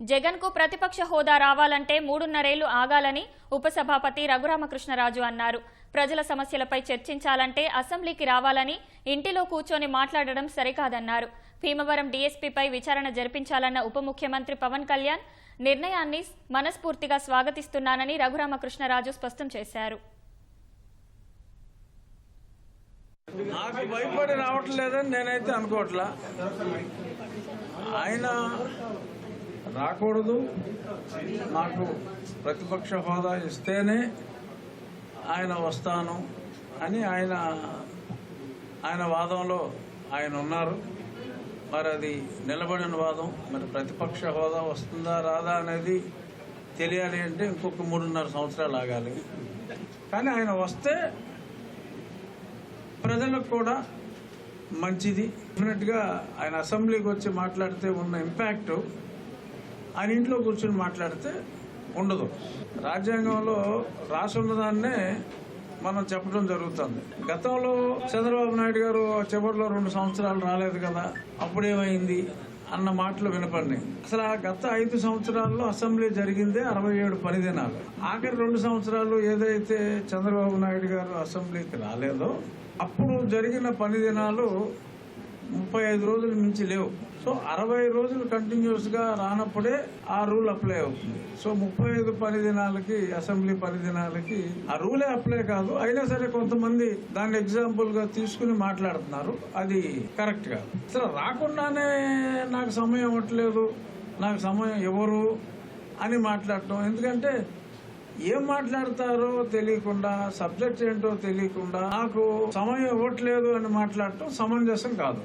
జగన్కు ప్రతిపక్ష హోదా రావాలంటే మూడున్నరేళ్ళు ఆగాలని ఉపసభాపతి రఘురామకృష్ణరాజు అన్నారు. ప్రజల సమస్యలపై చర్చించాలంటే అసెంబ్లీకి రావాలని ఇంటిలో కూర్చొని మాట్లాడడం సరికాదన్నారు. భీమవరం డీఎస్పీపై విచారణ జరిపించాలన్న ఉప ముఖ్యమంత్రి పవన్ కళ్యాణ్ నిర్ణయాన్ని మనస్ఫూర్తిగా స్వాగతిస్తున్నానని రఘురామకృష్ణరాజు స్పష్టం చేశారు. నాకు భయపడి రావట్లేదని నేనైతే అనుకోవట్లా. ఆయన రాకూడదు. నాకు ప్రతిపక్ష హోదా ఇస్తేనే ఆయన వస్తాను అని ఆయన ఆయన వాదంలో ఆయన ఉన్నారు. మరి అది నిలబడిన వాదం. మరి ప్రతిపక్ష హోదా వస్తుందా రాదా అనేది తెలియాలి అంటే ఇంకొక మూడున్నర సంవత్సరాలు ఆగాలి. కానీ ఆయన వస్తే ప్రజలకు కూడా మంచిది. డెఫినెట్గా ఆయన అసెంబ్లీకి వచ్చి మాట్లాడితే ఉన్న ఇంపాక్ట్ ఆయన ఇంట్లో కూర్చొని మాట్లాడితే ఉండదు. రాజ్యాంగంలో రాసి ఉన్నదాన్నే మనం చెప్పడం జరుగుతుంది. గతంలో చంద్రబాబు నాయుడు గారు చివరిలో రెండు సంవత్సరాలు రాలేదు కదా అప్పుడేమైంది అన్న మాటలు వినపడినాయి. అసలు ఆ గత ఐదు సంవత్సరాల్లో అసెంబ్లీ జరిగిందే అరవై ఏడు పని దినాలు ఆఖరి రెండు సంవత్సరాలు ఏదైతే చంద్రబాబు నాయుడు గారు అసెంబ్లీకి రాలేదో అప్పుడు జరిగిన పని దినాలు ముప్పై ఐదు రోజుల మించి లేవు. సో అరవై రోజులు కంటిన్యూస్గా రానప్పుడే ఆ రూల్ అప్లై అవుతుంది. సో ముప్పై ఐదు పని దినాలకి అసెంబ్లీ పని దినాలకి ఆ రూలే అప్లై కాదు. అయినా సరే కొంతమంది దాన్ని ఎగ్జాంపుల్గా తీసుకుని మాట్లాడుతున్నారు. అది కరెక్ట్ కాదు. అసలు రాకుండానే నాకు సమయం ఇవ్వట్లేదు నాకు సమయం ఎవరు అని మాట్లాడటం. ఎందుకంటే ఏం మాట్లాడతారో తెలియకుండా సబ్జెక్ట్ ఏంటో తెలియకుండా నాకు సమయం ఇవ్వట్లేదు అని మాట్లాడటం సమంజసం కాదు.